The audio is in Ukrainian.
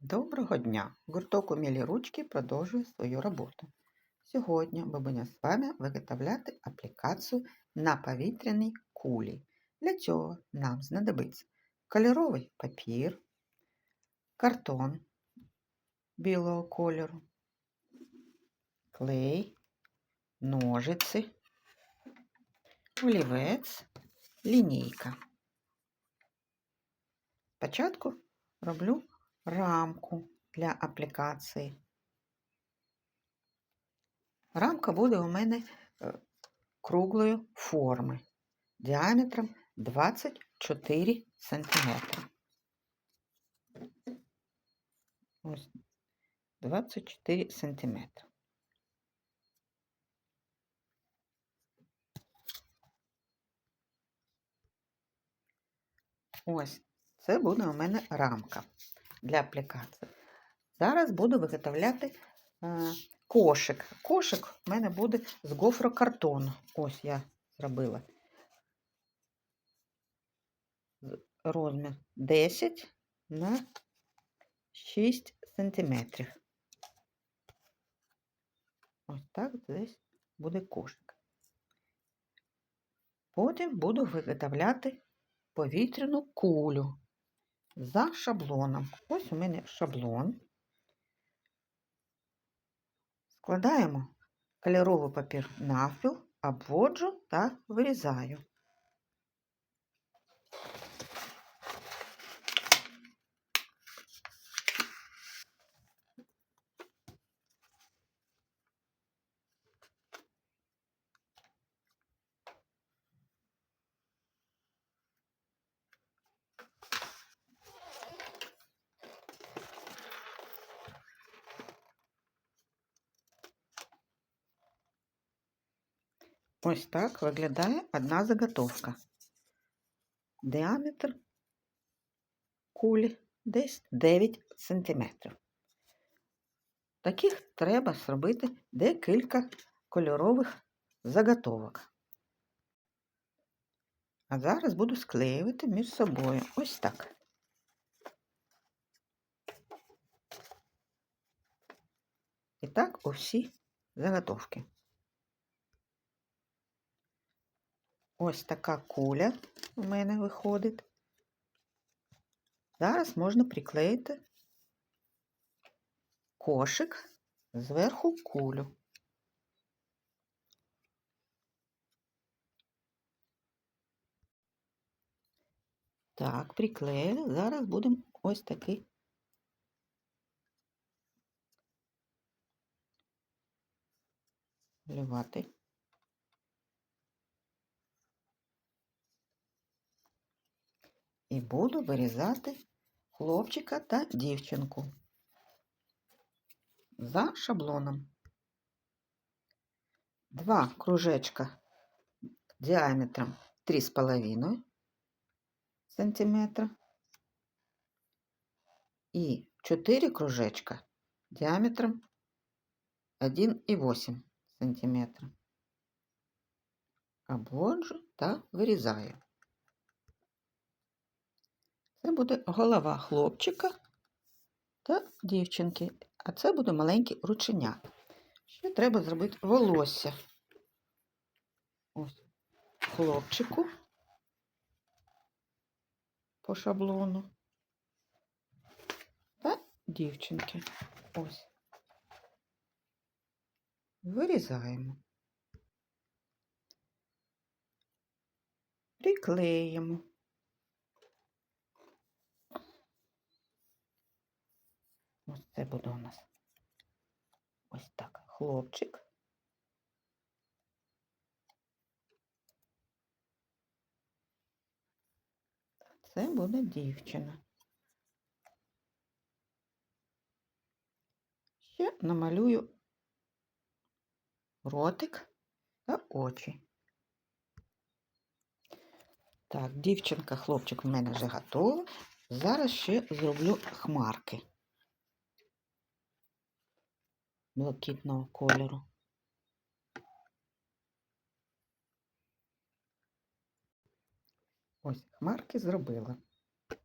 Доброго дня! Гурток «Умілі ручки продовжує свою роботу. Сьогодні ми будемо з вами виготовляти аплікацію на повітряній кулі. Для цього нам знадобиться кольоровий папір, картон білого кольору, клей, ножиці, олівець, лінійка. Спочатку роблю рамку для аплікації. Рамка буде у мене е, круглої форми діаметром 24 см. Ось 24 см. Ось це буде у мене рамка для аплікації. Зараз буду виготовляти е, кошик. Кошик у мене буде з гофрокартону. Ось я зробила розмір 10 на 6 сантиметрів. Ось так десь буде кошик. Потім буду виготовляти повітряну кулю за шаблоном. Ось у мене шаблон. Складаємо кольоровий папір навпіл, обводжу та вирізаю. Ось так виглядає одна заготовка. Діаметр кулі десь 9 см. Таких треба зробити декілька кольорових заготовок. А зараз буду склеювати між собою ось так. І так усі заготовки. Ось така куля у мене виходить. Зараз можна приклеїти кошик зверху кулю. Так, приклеїли. Зараз будемо ось такий малювати. І буду вирізати хлопчика та дівчинку за шаблоном. Два кружечка діаметром 3,5 см і 4 кружечка діаметром 1,8 см. Обводжу та вирізаю. Це буде голова хлопчика та дівчинки, а це буде маленький рученя. Ще треба зробити волосся. Ось хлопчику по шаблону та дівчинки. Ось. Вирізаємо. Приклеїмо. Ось це буде у нас ось так хлопчик. Це буде дівчина. Ще намалюю ротик та очі. Так, дівчинка, хлопчик в мене вже готовий. Зараз ще зроблю хмарки. Блакитного кольору. Ось хмарки зробила.